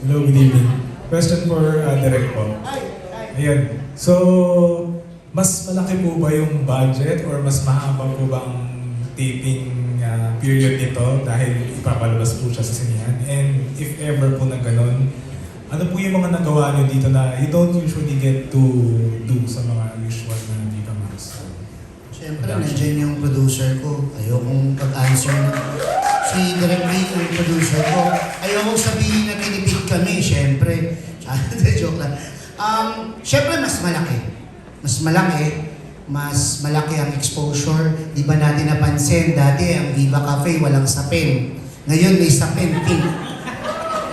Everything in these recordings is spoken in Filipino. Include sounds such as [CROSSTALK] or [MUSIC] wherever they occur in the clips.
Hello, good evening. Question for uh, Direk po. Ayan. So, mas malaki po ba yung budget or mas mahaba po ba ang taping uh, period nito dahil ipapalabas po siya sa sinihan? And if ever po na ganun, ano po yung mga nagawa niyo dito na you don't usually get to do sa mga usual na Viva Max? Siyempre, nandiyan yung producer ko. Ayokong pag-answer na. Si Direk Lee, yung producer ko. Ayokong sabihin kami, siyempre. [LAUGHS] Hindi, joke lang. Um, siyempre, mas malaki. Mas malaki. Mas malaki ang exposure. Di ba natin napansin, dati ang Viva Cafe walang sapin. Ngayon may sapin, pink.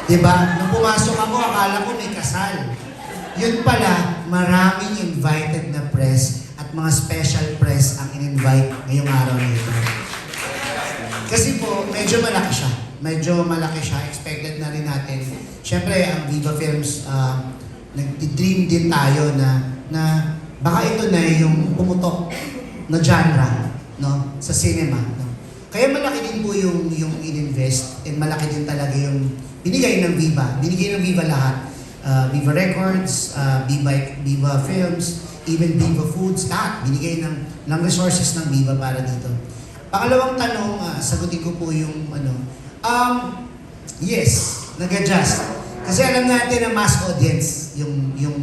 Di ba? Nung pumasok ako, akala ko may kasal. Yun pala, maraming invited na press at mga special press ang in-invite ngayong araw na ito. Kasi po, medyo malaki siya. Medyo malaki siya. Expected na rin natin. Siyempre, ang Viva Films, uh, nag-dream din tayo na, na baka ito na yung pumutok na genre no, sa cinema. No? Kaya malaki din po yung, yung in-invest and malaki din talaga yung binigay ng Viva. Binigay ng Viva lahat. Uh, Viva Records, uh, Viva, Viva Films, even Viva Foods, lahat. Binigay ng, ng resources ng Viva para dito. Pangalawang tanong, ah, sagutin ko po yung ano. Um, yes, nag-adjust. Kasi alam natin na mass audience yung yung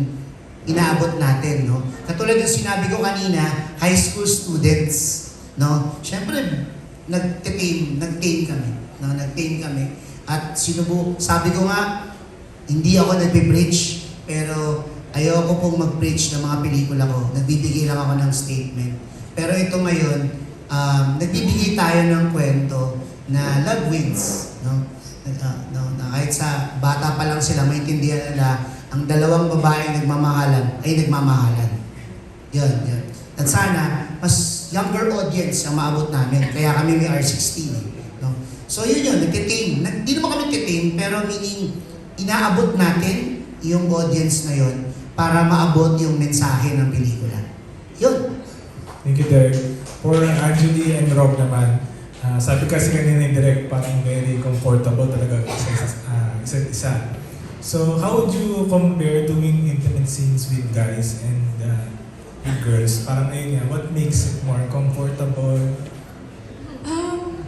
inaabot natin, no? Katulad ng sinabi ko kanina, high school students, no? Siyempre, nag-tame, nag-tame kami, no? Nag-tame kami. At sinubo, sabi ko nga, hindi ako nagbe-preach, pero ayoko pong mag-preach ng mga pelikula ko. Nagbibigay lang ako ng statement. Pero ito ngayon, um, nagbibigay tayo ng kwento na love wins. No? Uh, no, na kahit sa bata pa lang sila, maintindihan nila ang dalawang babaeng nagmamahalan ay nagmamahalan. Yun, yun. At sana, mas younger audience ang maabot namin. Kaya kami may R16. eh, No? So yun yun, nagtitame. Nag, di naman kami nagtitame, pero meaning, inaabot natin yung audience na yun para maabot yung mensahe ng pelikula. Yun. Thank you, Derek. For Angeli and Rob naman, ah, sabi kasi kanina ni Derek, parang very comfortable talaga ah, isa't isa. So, how would you compare doing intimate scenes with guys and uh, with girls? Parang ayun nga, what makes it more comfortable? Um,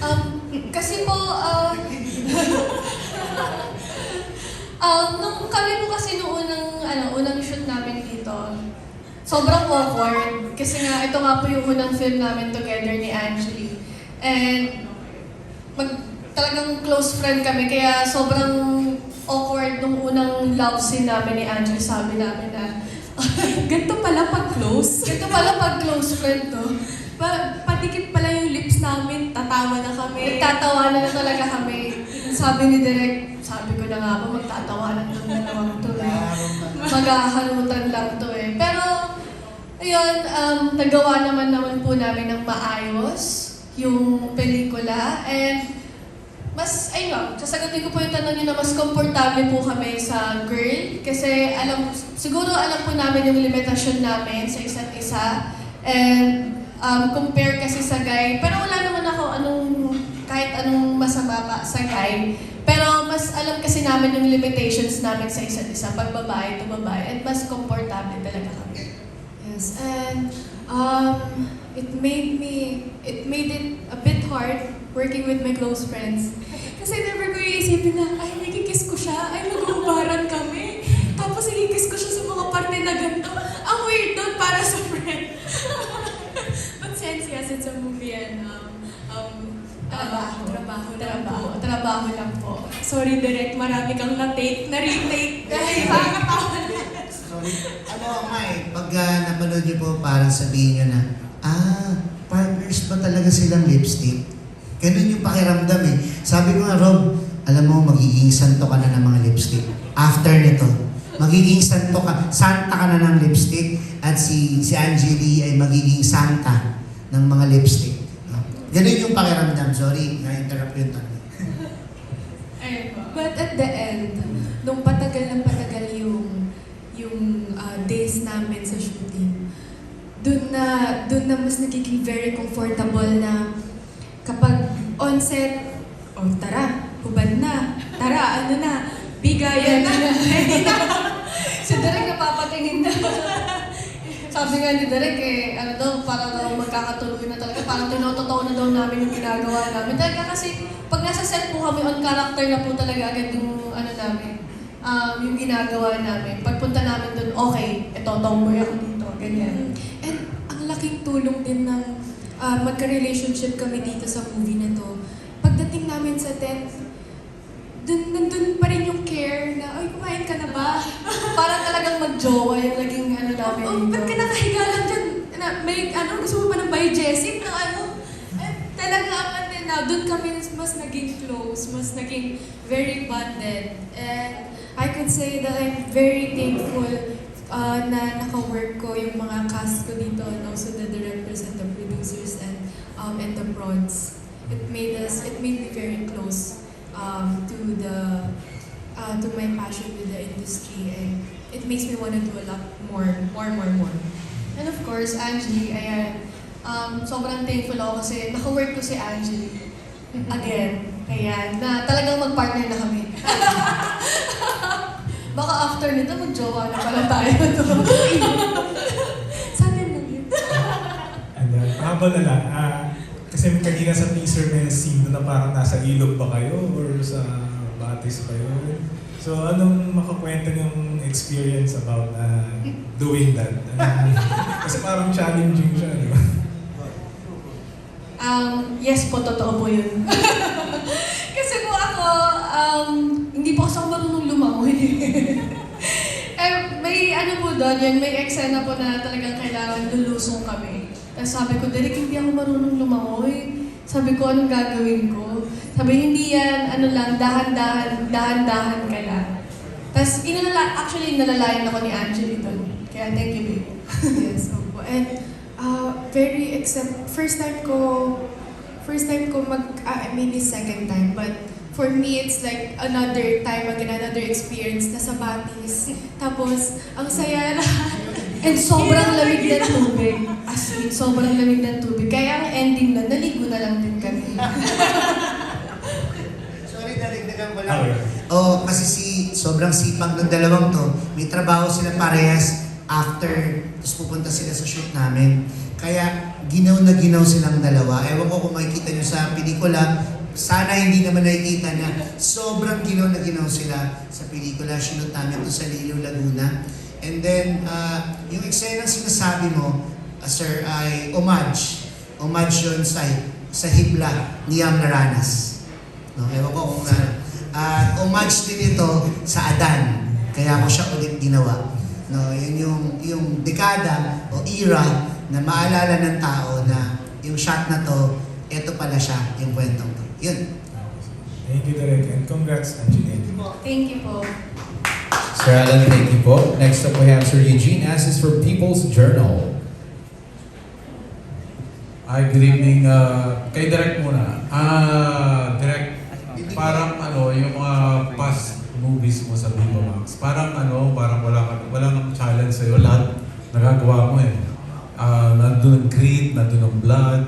um, kasi po, uh, [LAUGHS] um, nung kami po kasi nung unang, ano, unang shoot namin dito, sobrang awkward. Kasi nga, ito nga po yung unang film namin together ni Angeli. And, mag, talagang close friend kami, kaya sobrang awkward nung unang love scene namin ni Angeli. Sabi namin na, [LAUGHS] Ganito pala pag close. [LAUGHS] ito pala pag close friend to. Pa padikit pala yung lips namin, tatawa na kami. Nagtatawanan na talaga [LAUGHS] kami. Sabi ni Direk, sabi ko na nga ba, magtatawanan ng dalawang to eh. Maghahalutan lang to eh. Pero, ayun, um, nagawa naman naman po namin ng maayos yung pelikula. And, mas, ayun, sasagutin ko po yung tanong niyo na mas komportable po kami sa girl. Kasi alam, siguro alam po namin yung limitasyon namin sa isa't isa. And um, compare kasi sa guy, pero wala naman ako anong, kahit anong masama pa sa guy. Pero mas alam kasi namin yung limitations namin sa isa't isa, pag babae to babae, and mas komportable talaga kami. Yes, and um, it made me, it made it a bit hard working with my close friends. Kasi never ko iisipin na, ay, nakikiss ko siya, ay, mag-uubaran kami. Tapos nakikiss ko siya sa mga parte na ganito. Ang weird nun para sa friend. [LAUGHS] But since yes, it's a movie and um, um, Trabaho. trabaho, Trabaho, trabaho. trabaho lang po. Sorry, direct, marami kang na-take, na-retake. Dahil [LAUGHS] nakakatawa Sorry. Ano eh, pag uh, napanood niyo po, parang sabihin niyo na, ah, partners ba talaga silang lipstick? Ganun yung pakiramdam eh. Sabi ko nga, Rob, alam mo, magiging santo ka na ng mga lipstick. After nito, magiging santo ka, santa ka na ng lipstick at si, si Angeli ay magiging santa ng mga lipstick. No? Ganun yung pakiramdam. Sorry, na-interrupt yung tanong. But at the end, nung patagal na patagal na dun na mas nagiging very comfortable na kapag on set, oh tara, hubad na, tara, ano na, bigayan na. [LAUGHS] si Derek napapatingin na. [LAUGHS] Sabi nga ni Derek eh, ano daw, para daw magkakatuloy na talaga. Parang tinototoo na daw namin yung ginagawa namin. Talaga kasi, pag nasa set po kami, on character na po talaga agad yung ano namin, um, yung ginagawa namin. Pagpunta namin doon, okay, ito, tomboy ako dito, ganyan. And ang laking tulong din ng ah, magka-relationship kami dito sa movie na to. Pagdating namin sa tent, dun, nandun pa rin yung care na, ay, kumain ka na ba? [LAUGHS] Parang talagang mag-jowa yung naging ano namin Oh, dito. ba't ka nakahiga lang dyan? Na, may, ano, gusto mo ba ng biogesic? Na ano? Eh, talaga ang ano na, doon kami mas naging close, mas naging very bonded. And I could say that I'm very thankful uh, na naka-work ko yung mga cast ko dito and also the directors and the producers and um, and the prods. It made us, it made me very close um, to the uh, to my passion with the industry and it makes me want to do a lot more, more, more, more. And of course, Angie, ayan. Um, sobrang thankful ako kasi naka-work ko si Angie. Again. Ayan. Na talagang mag-partner na kami. [LAUGHS] Baka after nito, mag-jowa na pala tayo. Sana lang yun. And then, habang na lang, ah, kasi kanina sa teaser may scene na parang nasa ilog ba kayo or sa batis ba yun? So, anong makakwento yung experience about ah, doing that? Kasi parang challenging siya, di ba? Um, yes po, totoo po yun. [LAUGHS] Kasi po ako, um, hindi po ako lumangoy. [LAUGHS] eh, may ano po doon, yun, may eksena po na talagang kailangan lulusong kami. Tapos sabi ko, Derek, hindi ako marunong lumangoy. Sabi ko, anong gagawin ko? Sabi, hindi yan, ano lang, dahan-dahan, dahan-dahan ka lang. Tapos, inalala, actually, nalalayan ako ni Angeli doon. Kaya thank you, babe. [LAUGHS] yes, opo. And uh, very accept, first time ko, first time ko mag, ah, maybe second time, but for me, it's like another time again, another experience na sa Batis. Tapos, ang saya lahat. And sobrang lamig ng tubig. As in, sobrang lamig ng tubig. Kaya ang ending na, naligo na lang din kami. [LAUGHS] Sorry, darigdagan ko Ah, lang. Oo, kasi si sobrang sipag ng dalawang to. May trabaho sila parehas after, tapos pupunta sila sa shoot namin. Kaya ginaw na ginaw silang dalawa. Ewan ko kung makikita nyo sa pelikula, sana hindi naman nakikita na sobrang ginaw na ginaw sila sa pelikula. Shoot namin to sa Liliw, Laguna. And then, ah, yung eksena sinasabi mo, ah, sir, ay homage. Homage yun sa, sa hibla ni Yam. No, ewan ko kung na, at homage din ito sa Adan. Kaya ko siya ulit ginawa. No, yun yung, yung dekada o era na maalala ng tao na yung shot na to, ito pala siya, yung kwentong to. Yun. Thank you, Derek. And congrats, Angelina. Thank you po. Sir Alan, thank you po. Next up, we have Sir Eugene Assis for People's Journal. Ay, good evening. uh, kay Direk muna. Ah, Direk, parang ano, yung mga past movies mo sa Viva Max, parang ano, parang wala kang wala kang challenge sa'yo. Lahat nagagawa mo eh. Ah, nandun ang Creed, nandun ang Blood,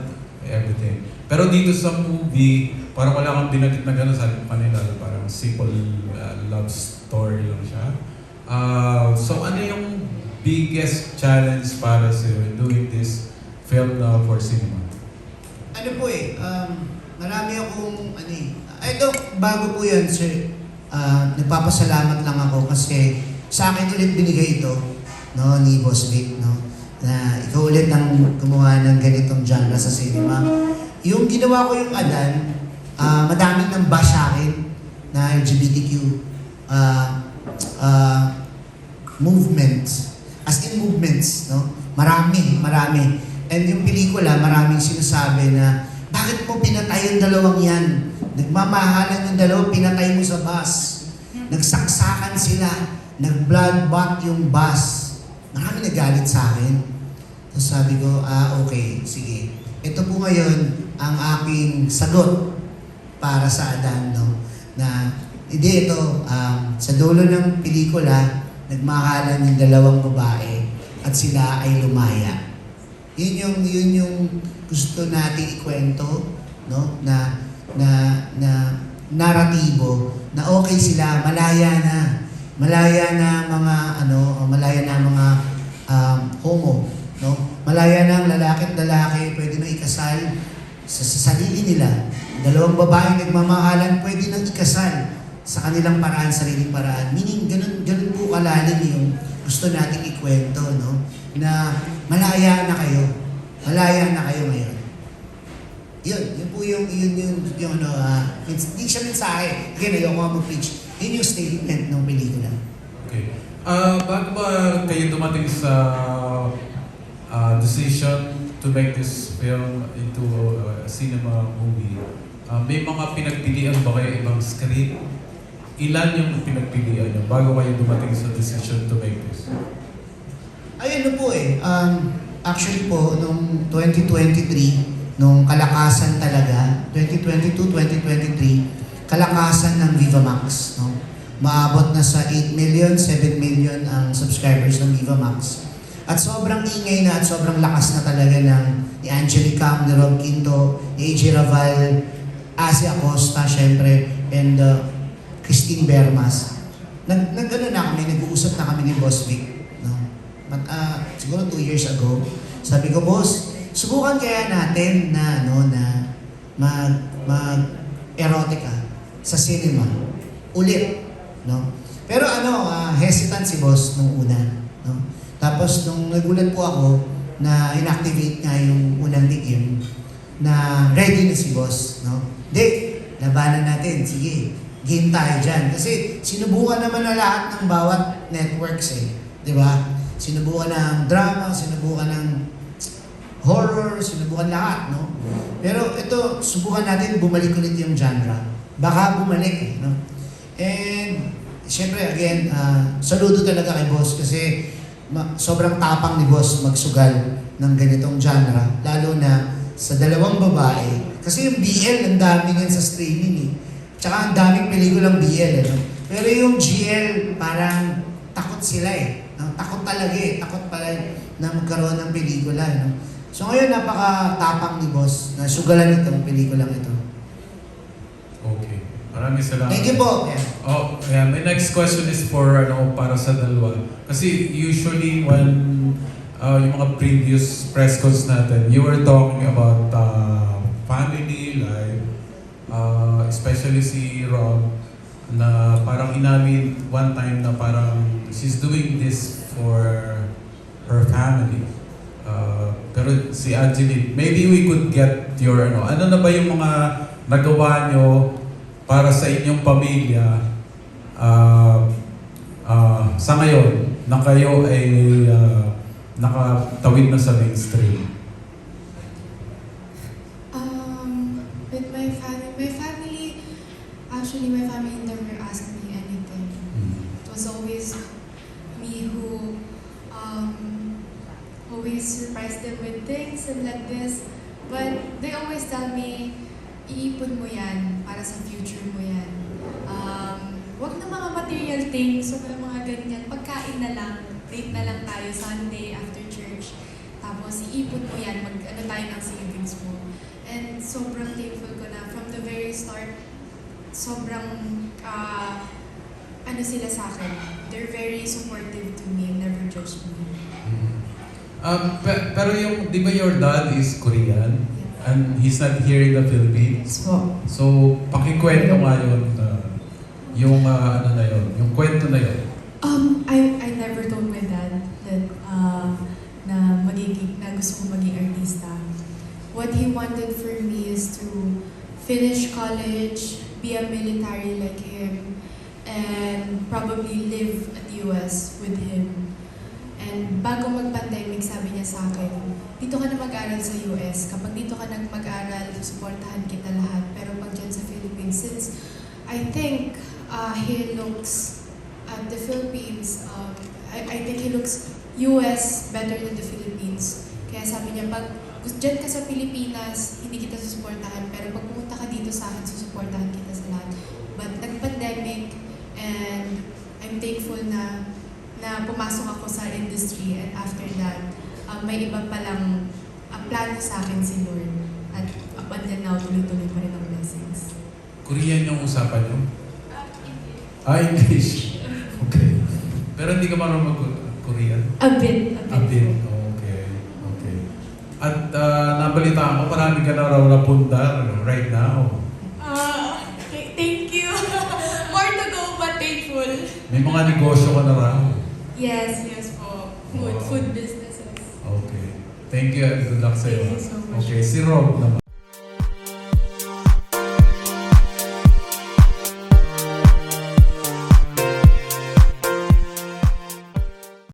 everything. Pero dito sa movie, parang wala kang binagit na gano'n sa kanila. Parang simple uh, love story lang siya. Ah, so ano yung biggest challenge para sa'yo in doing this film na for cinema? Ano po eh, um, marami akong, ano eh, I don't, bago po yan, sir, ah, nagpapasalamat lang ako kasi sa akin ulit binigay ito, no, ni Boss Vic, no, na ikaw ulit ang gumawa ng ganitong genre sa cinema. Yung ginawa ko yung Adan, ah, madaming nang bash sa akin na LGBTQ ah, ah, movements, as in movements, no? Marami, marami. And yung pelikula, maraming sinasabi na, bakit mo pinatay yung dalawang yan? Nagmamahalan yung dalawa, pinatay mo sa bus. Nagsaksakan sila, nag-bloodbath yung bus. Marami nagalit sa akin. Tapos sabi ko, ah okay, sige. Ito po ngayon ang aking sagot para sa Adan, no? Na, hindi ito, um, sa dulo ng pelikula, nagmahalan yung dalawang babae at sila ay lumaya. Yun yung yun yung gusto nating ikwento, no? Na na na naratibo na okay sila, malaya na. Malaya na mga ano, malaya na mga um, homo, no? Malaya na ang lalaki at lalaki, pwede na ikasal sa, sa sarili nila. Dalawang babaeng nagmamahalan, pwede nang ikasal sa kanilang paraan, sariling paraan. Meaning, ganun, ganun po kalalim yung gusto nating ikwento, no? Na malaya na kayo. Malaya na kayo ngayon. Yun, yun po yung, yun, yun, yung ano, ah, hindi siya mensahe. Again, ayoko nga mag-preach. Yun yung statement ng pelikula. Okay. Ah, bago ba kayo dumating sa ah, decision to make this film into a cinema movie, ah, may mga pinagpilian ba kayo ibang script? Ilan yung pinagpilian nyo bago kayo dumating sa decision to make this? Ay, ano po eh, um, actually po, nung 2023, nung kalakasan talaga, 2022-2023, kalakasan ng Viva Max, no? Maabot na sa 8 million, 7 million ang subscribers ng Viva Max. At sobrang ingay na at sobrang lakas na talaga ng ni Angelica, ni Rob Quinto, ni AJ Raval, Asi Acosta, syempre, and uh, Christine Bermas. Nag, nag ano na kami, nag-uusap na kami ni Boss Vic. No? But, ah, siguro two years ago, sabi ko, boss, subukan kaya natin na, ano, na mag, mag erotica sa cinema. Ulit. No? Pero ano, ah, hesitant si boss nung una. No? Tapos nung nagulat po ako na inactivate nga yung unang likim, na ready na si boss. No? Di, labanan natin. Sige, game tayo dyan. Kasi sinubukan naman na lahat ng bawat networks eh. Di ba? Sinubukan ng drama, sinubukan ng horror, sinubukan lahat, no? Pero ito, subukan natin bumalik ulit yung genre. Baka bumalik eh, no? And, syempre, again, ah, saludo talaga kay boss kasi ma- sobrang tapang ni boss magsugal ng ganitong genre. Lalo na sa dalawang babae. Kasi yung BL, ang dami yan sa streaming eh. Tsaka ang daming pelikulang BL, ano? Pero yung GL, parang takot sila eh. No? Takot talaga eh. Takot pala na magkaroon ng pelikula. No? So ngayon, napaka-tapang ni boss na sugalan itong pelikulang ito. Okay. Maraming salamat. Thank you po. Yeah. Oh, yeah. My next question is for ano para sa dalawa. Kasi usually when uh, yung mga previous press cons natin, you were talking about uh, family life, uh, especially si Rob, na parang inamin one time na parang she's doing this for her family. Uh, pero si Angeline, maybe we could get your ano, ano na ba yung mga nagawa nyo para sa inyong pamilya ah ah, sa ngayon na kayo ay ah, nakatawid na sa mainstream? Um, with my family, my family, actually my family never asked me anything. It was always me who um, always surprised them with things and like this. But they always tell me, iipon mo yan para sa future mo yan. Um, wag na mga material things, wag na mga ganyan. Pagkain na lang, date na lang tayo Sunday after church. Tapos iipon mo yan, mag ano tayo ng savings mo. And sobrang thankful ko na from the very start, sobrang ah, ano sila sa akin. They're very supportive to me and never judge me. Um, pe- pero yung, di ba your dad is Korean? And he's not here in the Philippines? Po. So, pakikwento nga yun, uh, yung uh, ano na yun, yung kwento na yun. Um, I, I never told my dad that uh, na magiging, na gusto ko maging artista. What he wanted for me is to finish college, be a military like him, and probably live at US with him. And bago mag-pandemic, sabi niya sa akin, dito ka na mag-aral sa US. Kapag dito ka na mag-aral, suportahan kita lahat. Pero pag dyan sa Philippines, since I think uh, he looks at the Philippines, um, I, I think he looks US better than the Philippines. Kaya sabi niya, pag dyan ka sa Pilipinas, hindi kita susuportahan. Pero pag pumunta ka dito sa akin, susuportahan kita sa lahat. But nag-pandemic, and I'm thankful na na pumasok ako sa industry and after that, uh, may iba palang uh, plano sa akin si Lord. At up until now, tuloy-tuloy pa rin ang blessings. Korean yung usapan nyo? Ah, English. Okay. Pero hindi ka marunong mag-Korean? A bit, a nabalitaan ko, marami ka na raw napundar right now. Ah, okay, thank you. [LAUGHS] More to go, but thankful. May mga negosyo ka na raw. Yes, yes po. Food, Wow. food businesses. Okay. Thank you good luck sa'yo. Thank you so much. Okay, si Rob naman.